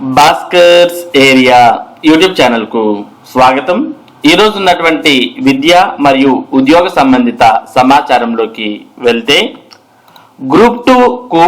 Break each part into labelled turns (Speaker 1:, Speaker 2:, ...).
Speaker 1: Bhaskar's area YouTube ఛానల్కు స్వాగతం. ఈరోజు ఉన్నటువంటి విద్య మరియు ఉద్యోగ సంబంధిత సమాచారంలోకి వెళ్తే గ్రూప్ టూకు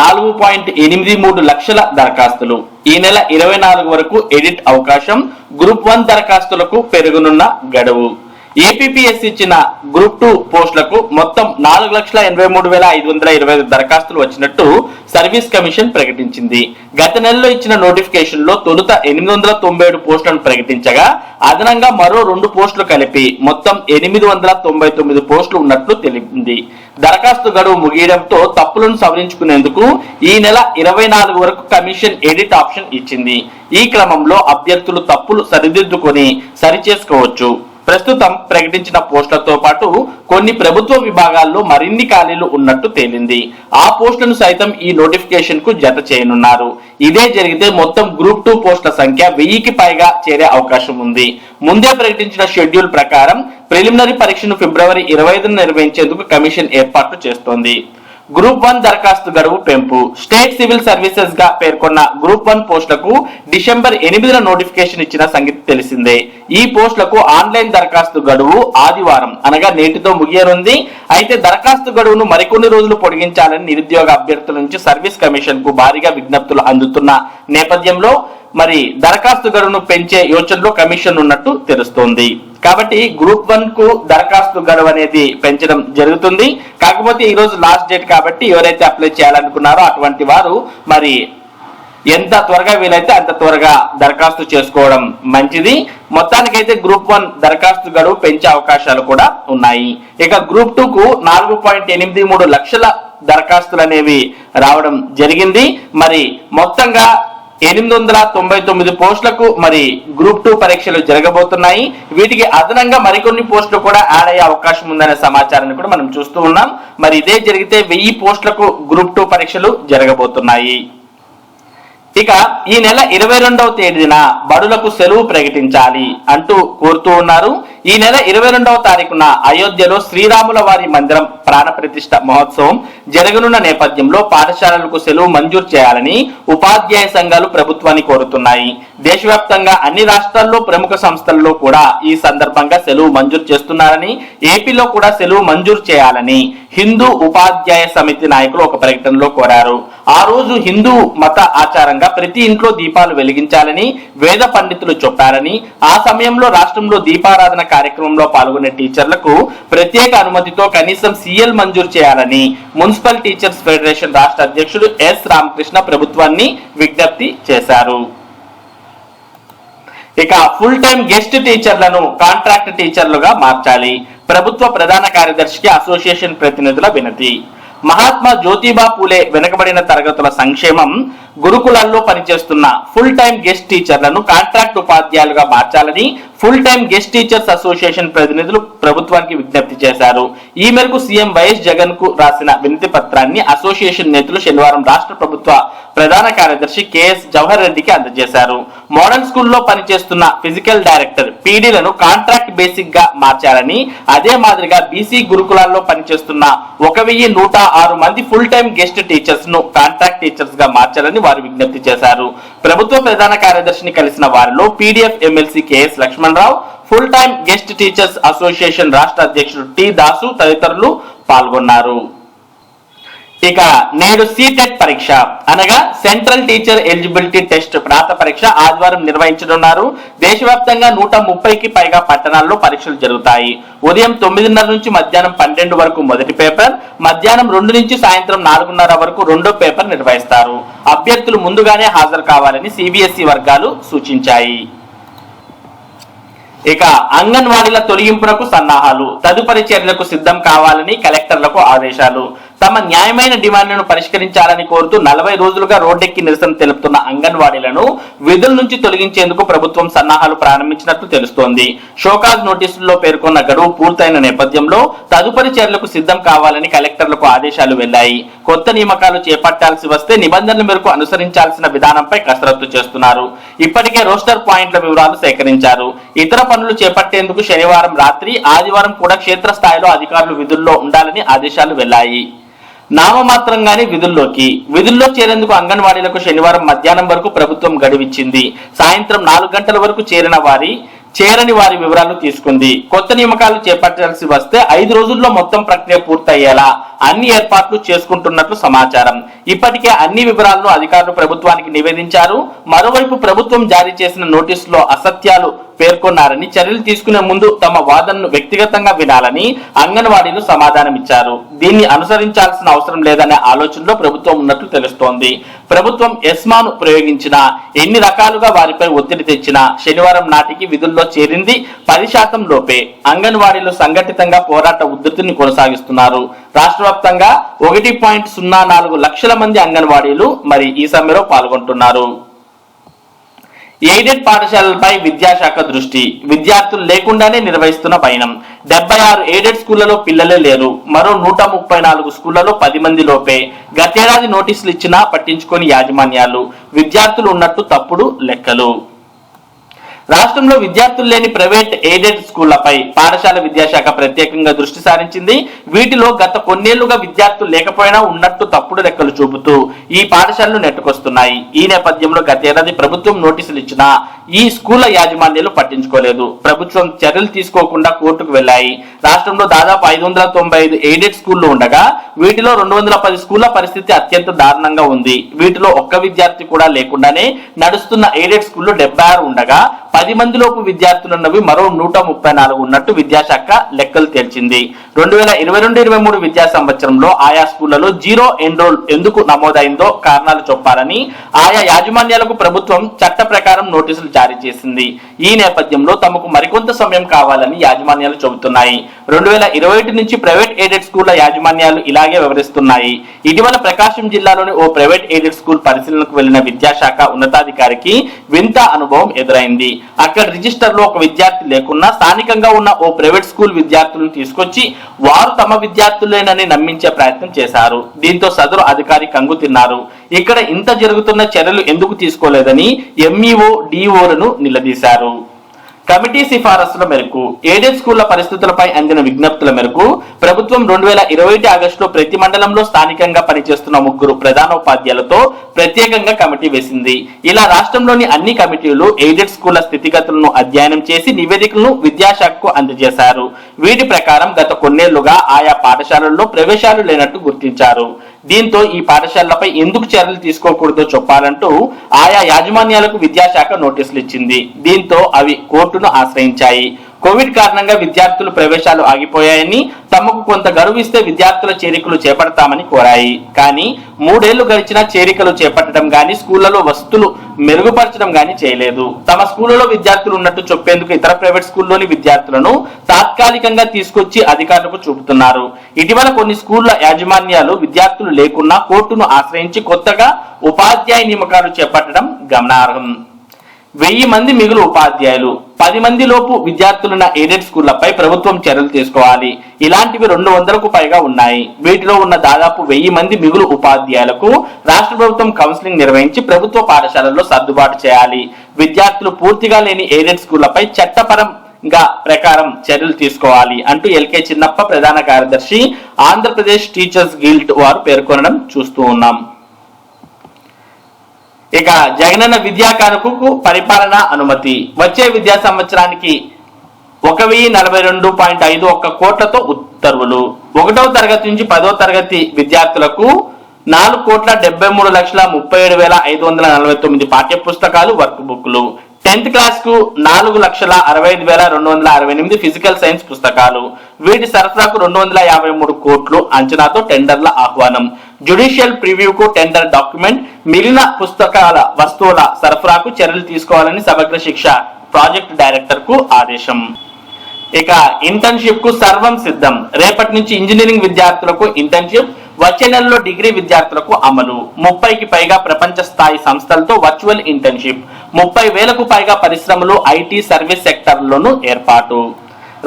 Speaker 1: నాలుగు పాయింట్ ఎనిమిది మూడు లక్షల దరఖాస్తులు ఈ నెల ఇరవై నాలుగు వరకు ఎడిట్ అవకాశం గ్రూప్ వన్ దరఖాస్తులకు పెరుగునున్న గడువు. ఏపీపీఎస్ ఇచ్చిన గ్రూప్ టూ పోస్టులకు మొత్తం నాలుగు లక్షల ఎనభై మూడు వేల ఐదు వందల ఇరవై ఐదు దరఖాస్తులు వచ్చినట్టు సర్వీస్ కమిషన్ ప్రకటించింది. గత నెలలో ఇచ్చిన నోటిఫికేషన్లో తొలుత ఎనిమిది వందల తొంభై ఏడు పోస్టులను ప్రకటించగా అదనంగా మరో రెండు పోస్టులు కలిపి మొత్తం ఎనిమిది వందల తొంభై తొమ్మిది పోస్టులు ఉన్నట్లు తెలిపింది. దరఖాస్తు గడువు ముగియడంతో తప్పులను సవరించుకునేందుకు ఈ నెల ఇరవై నాలుగు వరకు కమిషన్ ఎడిట్ ఆప్షన్ ఇచ్చింది. ఈ క్రమంలో అభ్యర్థులు తప్పులు సరిదిద్దుకొని సరిచేసుకోవచ్చు. ప్రస్తుతం ప్రకటించిన పోస్టులతో పాటు కొన్ని ప్రభుత్వ విభాగాల్లో మరిన్ని ఖాళీలు ఉన్నట్టు తేలింది. ఆ పోస్టులను సైతం ఈ నోటిఫికేషన్కు జత చేయనున్నారు. ఇదే జరిగితే మొత్తం గ్రూప్ టూ పోస్టుల సంఖ్య వెయ్యికి పైగా చేరే అవకాశం ఉంది. ముందే ప్రకటించిన షెడ్యూల్ ప్రకారం ప్రిలిమినరీ పరీక్షను ఫిబ్రవరి ఇరవై ఐదున నిర్వహించేందుకు కమిషన్ ఏర్పాట్లు చేస్తోంది. గ్రూప్ వన్ దరఖాస్తు గడువు పెంపు. స్టేట్ సివిల్ సర్వీసెస్గా పేర్కొన్న గ్రూప్ వన్ పోస్టులకు డిసెంబర్ ఎనిమిదిన నోటిఫికేషన్ ఇచ్చిన సంగతి తెలిసిందే. ఈ పోస్టులకు ఆన్లైన్ దరఖాస్తు గడువు ఆదివారం అనగా నేటితో ముగియనుంది. అయితే దరఖాస్తు గడువును మరికొన్ని రోజులు పొడిగించాలని నిరుద్యోగ అభ్యర్థుల నుంచి సర్వీస్ కమిషన్కు భారీగా విజ్ఞప్తులు అందుతున్న నేపథ్యంలో మరి దరఖాస్తు గడువును పెంచే యోచనలో కమిషన్ ఉన్నట్టు తెలుస్తోంది. కాబట్టి గ్రూప్ వన్కు దరఖాస్తు గడువు అనేది పెంచడం జరుగుతుంది. కాకపోతే ఈ రోజు లాస్ట్ డేట్ కాబట్టి ఎవరైతే అప్లై చేయాలనుకున్నారో అటువంటి వారు మరి ఎంత త్వరగా వీలైతే అంత త్వరగా దరఖాస్తు చేసుకోవడం మంచిది. మొత్తానికైతే గ్రూప్ వన్ దరఖాస్తు గడువు పెంచే అవకాశాలు కూడా ఉన్నాయి. ఇక గ్రూప్ టూ కు నాలుగు పాయింట్ ఎనిమిది మూడు లక్షల దరఖాస్తులు అనేవి రావడం జరిగింది. మరి మొత్తంగా ఎనిమిది వందల తొంభై తొమ్మిది పోస్టులకు మరి గ్రూప్ టూ పరీక్షలు జరగబోతున్నాయి. వీటికి అదనంగా మరికొన్ని పోస్టులు కూడా యాడ్ అయ్యే అవకాశం ఉందనే సమాచారాన్ని కూడా మనం చూస్తూ ఉన్నాం. మరి ఇదే జరిగితే వెయ్యి పోస్టులకు గ్రూప్ టూ పరీక్షలు జరగబోతున్నాయి. ఇక ఈ నెల ఇరవై రెండవ తేదీన బడులకు సెలవు ప్రకటించాలి అంటూ కోరుతూ ఉన్నారు. ఈ నెల ఇరవై రెండవ తారీఖున అయోధ్యలో శ్రీరాముల వారి మందిరం ప్రాణ ప్రతిష్ట మహోత్సవం జరగనున్న నేపథ్యంలో పాఠశాలలకు సెలవు మంజూరు చేయాలని ఉపాధ్యాయ సంఘాలు ప్రభుత్వాన్ని కోరుతున్నాయి. దేశవ్యాప్తంగా అన్ని రాష్ట్రాల్లో ప్రముఖ సంస్థల్లో కూడా ఈ సందర్భంగా సెలవు మంజూరు చేస్తున్నారని ఏపీలో కూడా సెలవు మంజూరు చేయాలని హిందూ ఉపాధ్యాయ సమితి నాయకులు ఒక ప్రకటనలో కోరారు. ఆ రోజు హిందూ మత ఆచారంగా ప్రతి ఇంట్లో దీపాలు వెలిగించాలని వేద పండితులు చెప్పారని ఆ సమయంలో రాష్ట్రంలో దీపారాధన కార్యక్రమంలో పాల్గొనే టీచర్లకు ప్రత్యేక అనుమతితో కనీసం సీఎల్ మంజూరు చేయాలని మున్సిపల్ టీచర్స్ ఫెడరేషన్ రాష్ట్ర అధ్యక్షుడు ఎస్ రామకృష్ణ ప్రభుత్వాన్ని విజ్ఞప్తి చేశారు. ఇక ఫుల్ టైం గెస్ట్ టీచర్లను కాంట్రాక్ట్ టీచర్లుగా మార్చాలి. ప్రభుత్వ ప్రధాన కార్యదర్శికి అసోసియేషన్ ప్రతినిధుల వినతి. మహాత్మా జ్యోతిబా పూలే వెనుకబడిన తరగతుల సంక్షేమం గురుకులాల్లో పనిచేస్తున్న ఫుల్ టైం గెస్ట్ టీచర్లను కాంట్రాక్ట్ ఉపాధ్యాయులుగా మార్చాలని full time guest teachers association ప్రతినిధులు ప్రభుత్వానికి విజ్ఞప్తి చేశారు. ఈ మేరకు సీఎం వైఎస్ జగన్కు రాసిన వినతి పత్రాన్ని అసోసియేషన్ నేతలు శనివారం రాష్ట్ర ప్రభుత్వ ప్రధాన కార్యదర్శి కెఎస్ జవహర్ రెడ్డికి అందజేశారు. మోడల్ స్కూల్లో పనిచేస్తున్న ఫిజికల్ డైరెక్టర్ పీడీలను కాంట్రాక్ట్ బేసిక్గా మార్చాలని అదే మాదిరిగా బీసీ గురుకులాల్లో పనిచేస్తున్న ఒక వెయ్యి నూట ఆరు మంది ఫుల్ టైం గెస్ట్ టీచర్స్ను కాంట్రాక్ట్ టీచర్స్గా మార్చాలని వారు విజ్ఞప్తి చేశారు. ప్రభుత్వ ప్రధాన కార్యదర్శిని కలిసిన వారిలో PDF MLC KS Lakshmanarao full time guest teachers association రాష్ట్ర అధ్యక్షుడు టి దాసు తదితరులు పాల్గొన్నారు. ఇక నేడు సీటెట్ పరీక్ష. అనగా సెంట్రల్ టీచర్ ఎలిజిబిలిటీ టెస్ట్ రాత పరీక్ష ఆదివారం నిర్వహించనున్నారు. దేశవ్యాప్తంగా నూట ముప్పైకి పైగా పట్టణాల్లో పరీక్షలు జరుగుతాయి. ఉదయం తొమ్మిదిన్నర నుంచి మధ్యాహ్నం పన్నెండు వరకు మొదటి పేపర్ మధ్యాహ్నం రెండు నుంచి సాయంత్రం నాలుగున్నర వరకు రెండో పేపర్ నిర్వహిస్తారు. అభ్యర్థులు ముందుగానే హాజరు కావాలని సిబిఎస్ఈ వర్గాలు సూచించాయి. ఇక అంగన్వాడీల తొలగింపునకు సన్నాహాలు తదుపరి చర్యలకు సిద్ధం కావాలని కలెక్టర్లకు ఆదేశాలు. తమ న్యాయమైన డిమాండ్లను పరిష్కరించాలని కోరుతూ నలభై రోజులుగా రోడ్డెక్కి నిరసన తెలుపుతున్న అంగన్వాడీలను విధుల నుంచి తొలగించేందుకు ప్రభుత్వం సన్నాహాలు ప్రారంభించినట్లు తెలుస్తోంది. షోకాజ్ నోటీసుల్లో పేర్కొన్న గడువు పూర్తయిన నేపథ్యంలో తదుపరి చర్యలకు సిద్ధం కావాలని కలెక్టర్లకు ఆదేశాలు వెళ్ళాయి కొత్త నియామకాలు చేపట్టాల్సి వస్తే నిబంధనల మేరకు అనుసరించాల్సిన విధానంపై కసరత్తు చేస్తున్నారు. ఇప్పటికే రోస్టర్ పాయింట్ల వివరాలు సేకరించారు. ఇతర పనులు చేపట్టేందుకు శనివారం రాత్రి ఆదివారం కూడా క్షేత్రస్థాయిలో అధికారులు విధుల్లో ఉండాలని ఆదేశాలు వెళ్ళాయి నామమాత్రంగానే విధుల్లోకి. విధుల్లో చేరేందుకు అంగన్వాడీలకు శనివారం మధ్యాహ్నం వరకు ప్రభుత్వం గడువిచ్చింది. సాయంత్రం నాలుగు గంటల వరకు చేరిన వారి చేరని వారి వివరాలు తీసుకుంది. కొత్త నియామకాలు చేపట్టాల్సి వస్తే ఐదు రోజుల్లో మొత్తం ప్రక్రియ పూర్తయ్యేలా అన్ని ఏర్పాట్లు చేసుకుంటున్నట్లు సమాచారం. ఇప్పటికే అన్ని వివరాలను అధికారులు ప్రభుత్వానికి నివేదించారు. మరోవైపు ప్రభుత్వం జారీ చేసిన నోటీసులో అసత్యాలు పేర్కొన్నారని చర్యలు తీసుకునే ముందు తమ వాదనను వ్యక్తిగతంగా వినాలని అంగన్వాడీలు సమాధానమిచ్చారు. దీన్ని అనుసరించాల్సిన అవసరం లేదనే ఆలోచనలో ప్రభుత్వం ఉన్నట్లు తెలుస్తోంది. ప్రభుత్వం ఎస్మాను ప్రయోగించిన ఎన్ని రకాలుగా వారిపై ఒత్తిడి తెచ్చినా శనివారం నాటికి విధుల్లో చేరింది పది శాతం లోపే. అంగన్వాడీలు సంఘటితంగా పోరాట ఉధృతిని కొనసాగిస్తున్నారు. రాష్ట్ర వ్యాప్తంగా ఒకటి పాయింట్ సున్నా నాలుగు లక్షల మంది అంగన్వాడీలు మరి ఈ సమ్మెలో పాల్గొంటున్నారు. ఎయిడెడ్ పాఠశాలలపై విద్యాశాఖ దృష్టి. విద్యార్థులు లేకుండానే నిర్వహిస్తున్న పయనం. డెబ్బై ఆరు ఎయిడెడ్ స్కూళ్ళలో పిల్లలే లేరు. మరో నూట ముప్పై నాలుగు స్కూళ్ళలో పది మంది లోపే. గతేడాది నోటీసులు ఇచ్చినా పట్టించుకొని యాజమాన్యాలు. విద్యార్థులు ఉన్నట్టు తప్పుడు లెక్కలు. రాష్ట్రంలో విద్యార్థులు లేని ప్రైవేట్ ఎయిడెడ్ స్కూళ్ళపై పాఠశాల విద్యాశాఖ ప్రత్యేకంగా దృష్టి సారించింది. వీటిలో గత కొన్నేళ్ళుగా విద్యార్థులు లేకపోయినా ఉన్నట్టు తప్పుడు లెక్కలు చూపుతూ ఈ పాఠశాలలు నెట్టుకొస్తున్నాయి. ఈ నేపథ్యంలో గతేడాది ప్రభుత్వం నోటీసులు ఇచ్చినా ఈ స్కూళ్ళ యాజమాన్యాలు పట్టించుకోలేదు. ప్రభుత్వం చర్యలు తీసుకోకుండా కోర్టుకు వెళ్ళాయి రాష్ట్రంలో దాదాపు ఐదు వందల తొంభై ఐదు ఎయిడెడ్ స్కూళ్ళు ఉండగా వీటిలో రెండు వందల పది స్కూళ్ళ పరిస్థితి అత్యంత దారుణంగా ఉంది. వీటిలో ఒక్క విద్యార్థి కూడా లేకుండానే నడుస్తున్న ఎయిడెడ్ స్కూళ్ళు డెబ్బై ఆరు ఉండగా పది మందిలోపు విద్యార్థులున్నవి మరో నూట ముప్పై నాలుగు ఉన్నట్టు విద్యాశాఖ లెక్కలు తేల్చింది. రెండు వేల ఇరవై రెండు ఇరవై మూడు విద్యా సంవత్సరంలో ఆయా స్కూళ్ళలో జీరో ఎన్రోల్ ఎందుకు నమోదైందో కారణాలు చెప్పాలని ఆయా యాజమాన్యాలకు ప్రభుత్వం చట్ట ప్రకారం నోటీసులు జారీ చేసింది. ఈ నేపథ్యంలో తమకు మరికొంత సమయం కావాలని యాజమాన్యాలు చెబుతున్నాయి. రెండు వేల ఇరవై ఒకటి నుంచి ప్రైవేట్ ఎయిడెడ్ స్కూళ్ళ యాజమాన్యాలు ఇలాగే వివరిస్తున్నాయి. ఇటీవల ప్రకాశం జిల్లాలోని ఓ ప్రైవేట్ ఎయిడెడ్ స్కూల్ పరిశీలనకు వెళ్ళిన విద్యాశాఖ ఉన్నతాధికారికి వింత అనుభవం ఎదురైంది. అక్కడ రిజిస్టర్లో ఒక విద్యార్థి లేకున్నా స్థానికంగా ఉన్న ఓ ప్రైవేట్ స్కూల్ విద్యార్థులను తీసుకొచ్చి వారు తమ విద్యార్థులేనని నమ్మించే ప్రయత్నం చేశారు. దీంతో సదరు అధికారి కంగు తిన్నారు. ఇక్కడ ఇంత జరుగుతున్న చర్యలు ఎందుకు తీసుకోలేదని ఎంఈఓ డిఓలను నిలదీశారు. కమిటీ సిఫారసుల మేరకు ఎయిడెడ్ స్కూళ్ళ పరిస్థితులపై అందిన విజ్ఞప్తుల మేరకు ప్రభుత్వం రెండు వేల ఇరవై ఒకటి ఆగస్టులో ప్రతి మండలంలో స్థానికంగా పనిచేస్తున్న ముగ్గురు ప్రధానోపాధ్యాయులతో ప్రత్యేకంగా కమిటీ వేసింది. ఇలా రాష్ట్రంలోని అన్ని కమిటీలు ఎయిడెడ్ స్కూళ్ళ స్థితిగతులను అధ్యయనం చేసి నివేదికలను విద్యాశాఖకు అందజేశారు. వీటి ప్రకారం గత కొన్నేళ్ళుగా ఆయా పాఠశాలల్లో ప్రవేశాలు లేనట్టు గుర్తించారు. దీంతో ఈ పాఠశాలలపై ఎందుకు చర్యలు తీసుకోకూడదో చెప్పాలంటూ ఆయా యాజమాన్యాలకు విద్యాశాఖ నోటీసులు ఇచ్చింది. దీంతో అవి కోర్టును ఆశ్రయించాయి. కోవిడ్ కారణంగా విద్యార్థులు ప్రవేశాలు ఆగిపోయాయని తమకు కొంత గడువు ఇస్తే విద్యార్థుల చేరికలు చేపడతామని కోరాయి. కానీ మూడేళ్ళు గడిచినా చేరికలు చేపట్టడం గాని స్కూళ్ళలో వసతులు మెరుగుపరచడం గాని చేయలేదు. తమ స్కూళ్ళలో విద్యార్థులు ఉన్నట్టు చెప్పేందుకు ఇతర ప్రైవేట్ స్కూల్లోని విద్యార్థులను తాత్కాలికంగా తీసుకొచ్చి అధికారులకు చూపుతున్నారు. ఇటీవల కొన్ని స్కూళ్ళ యాజమాన్యాలు విద్యార్థులు లేకున్నా కోర్టును ఆశ్రయించి కొత్తగా ఉపాధ్యాయ నియమకాలు చేపట్టడం గమనార్హం. వెయ్యి మంది మిగులు ఉపాధ్యాయులు పది మంది లోపు విద్యార్థులున్న ఎయిడెడ్ స్కూళ్ళపై ప్రభుత్వం చర్యలు తీసుకోవాలి. ఇలాంటివి రెండు వందలకు పైగా ఉన్నాయి. వీటిలో ఉన్న దాదాపు వెయ్యి మంది మిగులు ఉపాధ్యాయులకు రాష్ట్ర ప్రభుత్వం కౌన్సిలింగ్ నిర్వహించి ప్రభుత్వ పాఠశాలల్లో సర్దుబాటు చేయాలి. విద్యార్థులు పూర్తిగా లేని ఎయిడెడ్ స్కూళ్ళపై చట్టపరంగా ప్రకారం చర్యలు తీసుకోవాలి అంటూ ఎల్కే చిన్నప్ప ప్రధాన కార్యదర్శి ఆంధ్రప్రదేశ్ టీచర్స్ గిల్ట్ వారు పేర్కొనడం చూస్తూ ఉన్నాం. ఇక జగనన్న విద్యా కానుకకు పరిపాలన అనుమతి. వచ్చే విద్యా సంవత్సరానికి ఒక వెయ్యి నలభై రెండు పాయింట్ ఐదు ఒక్క కోట్లతో ఉత్తర్వులు. ఒకటవ తరగతి నుంచి పదవ తరగతి విద్యార్థులకు నాలుగు కోట్ల డెబ్బై మూడు లక్షల ముప్పై ఏడు వేల ఐదు వందల నలభై తొమ్మిది పాఠ్య పుస్తకాలు వర్క్ బుక్లు. టెన్త్ క్లాస్కు నాలుగు లక్షల అరవై ఐదు వేల రెండు వందల అరవై ఎనిమిది ఫిజికల్ సైన్స్ పుస్తకాలు. వీటి సరఫరాకు రెండు వందల యాభై మూడు కోట్లు అంచనాతో టెండర్ల ఆహ్వానం. జ్యుడిషియల్ ప్రివ్యూకు టెండర్ డాక్యుమెంట్ మిగిలిన పుస్తకాల వస్తువుల సరఫరాకు చర్యలు తీసుకోవాలని సమగ్ర శిక్ష ప్రాజెక్ట్ డైరెక్టర్కు ఆదేశం. ఇక ఇంటర్న్షిప్కు సర్వం సిద్ధం. రేపటి నుంచి ఇంజనీరింగ్ విద్యార్థులకు ఇంటర్న్షిప్ వచ్చే నెలలో డిగ్రీ విద్యార్థులకు అమలు. ముప్పైకి పైగా ప్రపంచ స్థాయి సంస్థలతో వర్చువల్ ఇంటర్న్షిప్ ముప్పై వేలకు పైగా పరిశ్రమలు ఐటీ సర్వీస్ సెక్టర్లోనూ ఏర్పాటు.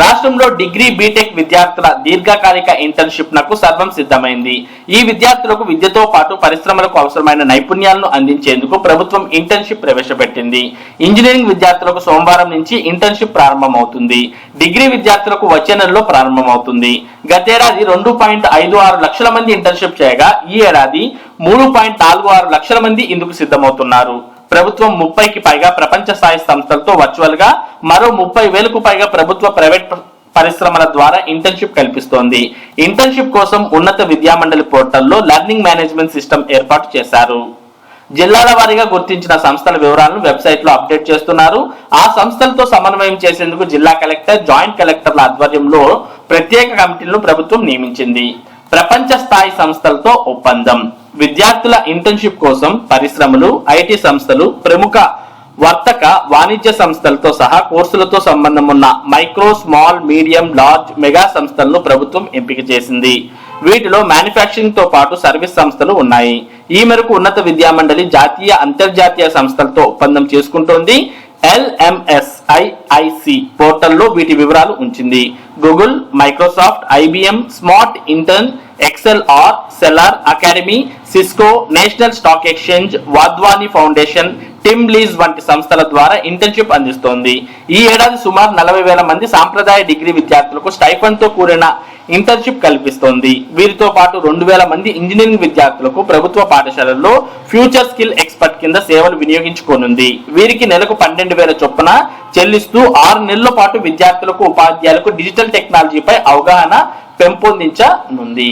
Speaker 1: రాష్ట్రంలో డిగ్రీ బీటెక్ విద్యార్థుల దీర్ఘకాలిక ఇంటర్న్షిప్ నకు సర్వం సిద్ధమైంది. ఈ విద్యార్థులకు విద్యతో పాటు పరిశ్రమలకు అవసరమైన నైపుణ్యాలను అందించేందుకు ప్రభుత్వం ఇంటర్న్షిప్ ప్రవేశపెట్టింది. ఇంజనీరింగ్ విద్యార్థులకు సోమవారం నుంచి ఇంటర్న్షిప్ ప్రారంభమవుతుంది. డిగ్రీ విద్యార్థులకు వచ్చే నెలలో ప్రారంభమవుతుంది. గతేడాది రెండు పాయింట్ ఐదు ఆరు లక్షల మంది ఇంటర్న్షిప్ చేయగా ఈ ఏడాది మూడు పాయింట్ నాలుగు ఆరు లక్షల మంది ఇందుకు సిద్ధమవుతున్నారు. ప్రభుత్వం ముప్పైకి పైగా ప్రపంచ స్థాయి సంస్థలతో వర్చువల్గా మరో ముప్పై వేలకు పైగా ప్రభుత్వ ప్రైవేట్ పరిశ్రమల ద్వారా ఇంటర్న్షిప్ కల్పిస్తోంది. ఇంటర్న్షిప్ కోసం ఉన్నత విద్యామండలి పోర్టల్లో లెర్నింగ్ మేనేజ్మెంట్ సిస్టమ్ ఏర్పాటు చేశారు. జిల్లాల వారీగా గుర్తించిన సంస్థల వివరాలను వెబ్సైట్లో అప్డేట్ చేస్తున్నారు. ఆ సంస్థలతో సమన్వయం చేసేందుకు జిల్లా కలెక్టర్ జాయింట్ కలెక్టర్ల ఆధ్వర్యంలో ప్రత్యేక కమిటీలను ప్రభుత్వం నియమించింది. ప్రపంచ స్థాయి సంస్థలతో ఒప్పందం. విద్యార్థుల ఇంటర్న్షిప్ కోసం పరిశ్రమలు ఐటీ సంస్థలు ప్రముఖ వర్తక వాణిజ్య సంస్థలతో సహా కోర్సులతో సంబంధం ఉన్న micro small medium large mega సంస్థలను ప్రభుత్వం ఎంపిక చేసింది. వీటిలో మ్యానుఫ్యాక్చరింగ్తో పాటు సర్వీస్ సంస్థలు ఉన్నాయి. ఈ మేరకు ఉన్నత విద్యామండలి జాతీయ అంతర్జాతీయ సంస్థలతో ఒప్పందం చేసుకుంటోంది. ఎల్ఎంఎస్ఐఐసి పోర్టల్లో వీటి వివరాలు ఉంచింది. Google Microsoft IBM smart intern ExcelR R academy Cisco National Stock Exchange Wadhwani foundation TeamLease వంటి సంస్థల ద్వారా ఇంటర్న్షిప్ అందిస్తోంది. ఈ ఏడాది సుమారు నలభై వేల మంది సాంప్రదాయ డిగ్రీ విద్యార్థులకు స్టైఫండ్తో కూడిన ఇంటర్న్షిప్ కల్పిస్తోంది. వీరితో పాటు రెండు వేల మంది ఇంజనీరింగ్ విద్యార్థులకు ప్రభుత్వ పాఠశాలల్లో ఫ్యూచర్ స్కిల్ ఎక్స్పర్ట్ కింద సేవలు వినియోగించుకోనుంది. వీరికి నెలకు పన్నెండు వేల చొప్పున చెల్లిస్తూ ఆరు నెలల పాటు విద్యార్థులకు ఉపాధ్యాయులకు డిజిటల్ టెక్నాలజీపై అవగాహన పెంపొందించనుంది.